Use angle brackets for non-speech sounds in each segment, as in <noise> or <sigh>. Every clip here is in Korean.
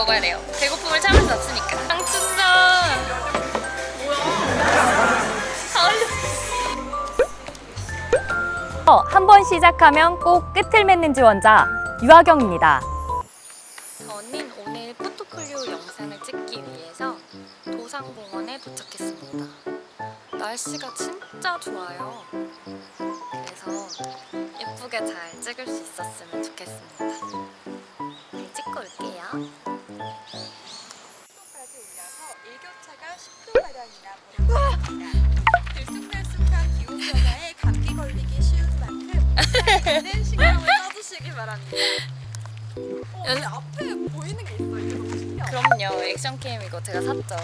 먹어야 돼요. 배고픔을 참을 수 없으니까. 강춘전. 어, 한번 시작하면 꼭 끝을 맺는 지원자 유아경입니다. 저는 오늘 포트폴리오 영상을 찍기 위해서 도상공원에 도착했습니다. 날씨가 진짜 좋아요. 그래서 예쁘게 잘 찍을 수 있었으면 좋겠습니다. 바랍니다. 어, 연- 내 앞에 보이는 게 있어. 이게 너무 신기하다. 그럼요, 액션캠 이거 제가 샀죠.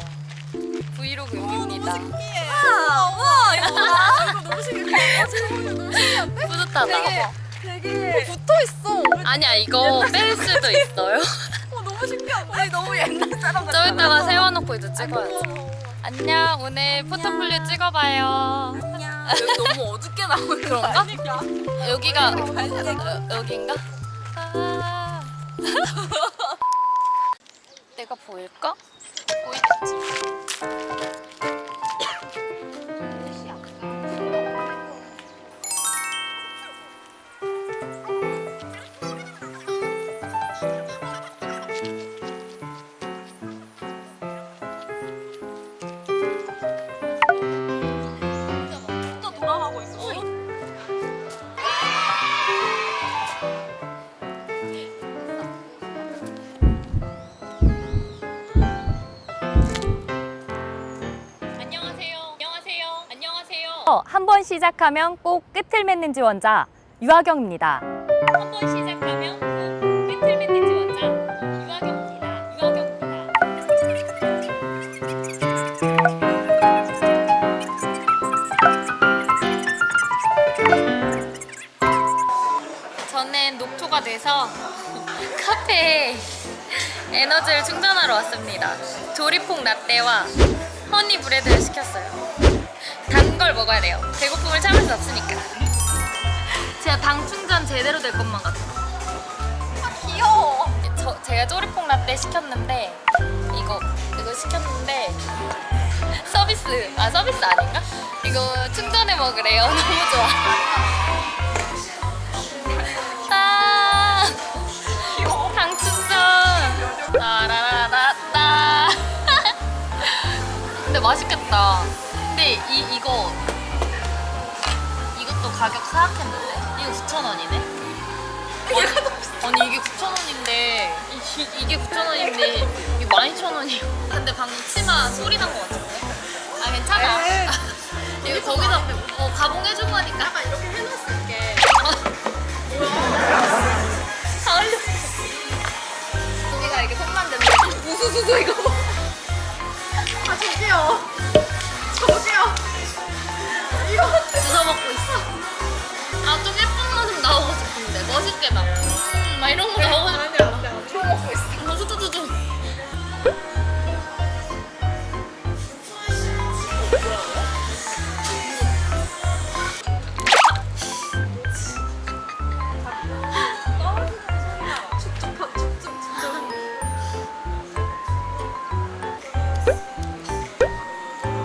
브이로그용입니다. 신기해. 와, 와, 이거 봐. 이거 너무 신기해. 아, 이거 너무 신기한데? 뿌듯하다. 되게 되게 붙어 있어. 아니야, 이거 뺄 수도 있어요. <laughs> 어, 너무 신기한데? 아니, 너무 옛날 사람 좀 이따가 세워놓고 이제 찍어야지. 안녕. 안녕, 오늘 포트폴리오 찍어봐요. 여기 너무 어둡게 나오는 거 <laughs> 그런가? 여기가 어, 여, 여긴가? 아. <laughs> 내가 보일까? 보이겠지. 한 번 시작하면 꼭 끝을 맺는 지원자 유아경입니다. 한 번 시작하면 꼭 끝을 맺는 지원자 유아경입니다. 유아경입니다. 저는 녹초가 돼서 <laughs> 카페에 에너지를 충전하러 왔습니다. 조리퐁 라떼와 허니 브레드를 시켰어요. 단 걸 먹어야 돼요. 배고픔을 참을 수 없으니까. <laughs> 제가 당 충전 제대로 될 것만 같아. 귀여워. 저 제가 쪼리퐁 라떼 시켰는데 이거 이거 시켰는데 <laughs> 서비스 아 서비스 아닌가? 이거 충전해 먹으래요. <laughs> 너무 좋아. 아 맛있겠다. 근데 이 이거 이것도 가격 사악했는데 이거 9,000원이네. 아니 이게 9,000원인데 이 게 9,000원인데 이게 12,000원이에요. 근데 방금 치마 소리 난 거 같은데? 아 괜찮아. <laughs> 이거 거기서 어, 가봉 해준 거니까. 약간 이렇게 해놨을 게. 다 <laughs> 흘렸어. 여기가 이렇게 손만 댔는데 우수수수 이거. 아 저기요. 저기요. 이거 주워 먹고 있어. 아 좀 예쁜 모습 나오고 싶은데 멋있게 막. 음, 막 이런 거 나오고 싶은데.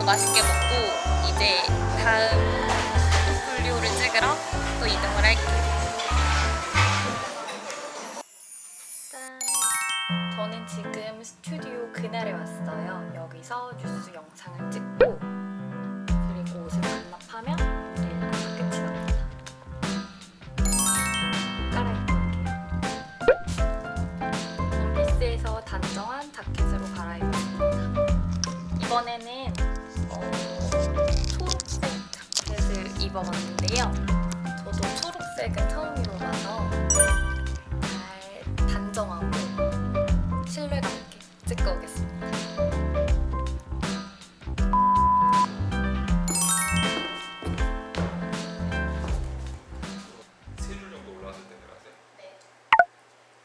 맛있게 먹고 이제 다음 포트폴리오를 찍으러 또 이동을 할게요. 짠. 저는 지금 스튜디오 그날에 왔어요. 여기서 뉴스 영상을 찍고 그리고 옷을 반납하면 입어봤는데요. 저도 초록색은 처음이라서 잘 단정하고 신뢰감 있게 찍고 오겠습니다.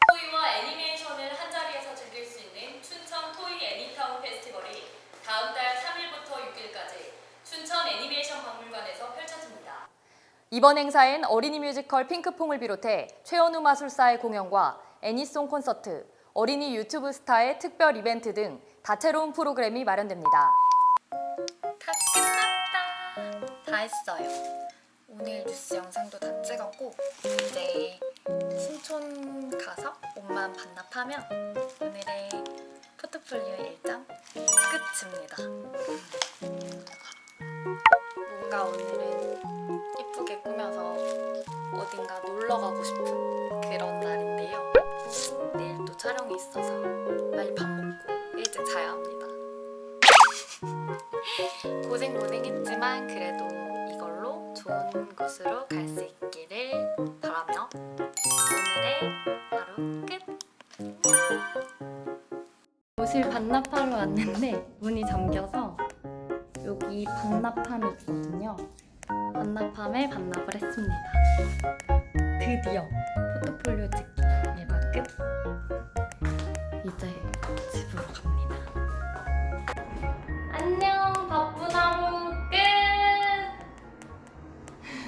토이와 애니메이션을 한 자리에서 즐길 수 있는 춘천 토이 애니타운 페스티벌이 다음 달 3일부터 6일까지 춘천 애니메이션 박물관에서 펼쳐집니다. 이번 행사엔 어린이 뮤지컬 핑크퐁을 비롯해 최현우 마술사의 공연과 애니송 콘서트, 어린이 유튜브 스타의 특별 이벤트 등 다채로운 프로그램이 마련됩니다. 다 끝났다. 다 했어요. 오늘 뉴스 영상도 다 찍었고 이제 신촌 가서 옷만 반납하면 오늘의 포트폴리오 일정 끝입니다. 고생 고생했지만 그래도 이걸로 좋은 곳으로 갈 수 있기를 바라며 오늘의 하루 끝. 옷을 반납하러 왔는데 문이 잠겨서 여기 반납함이 있거든요. 반납함에 반납을 했습니다.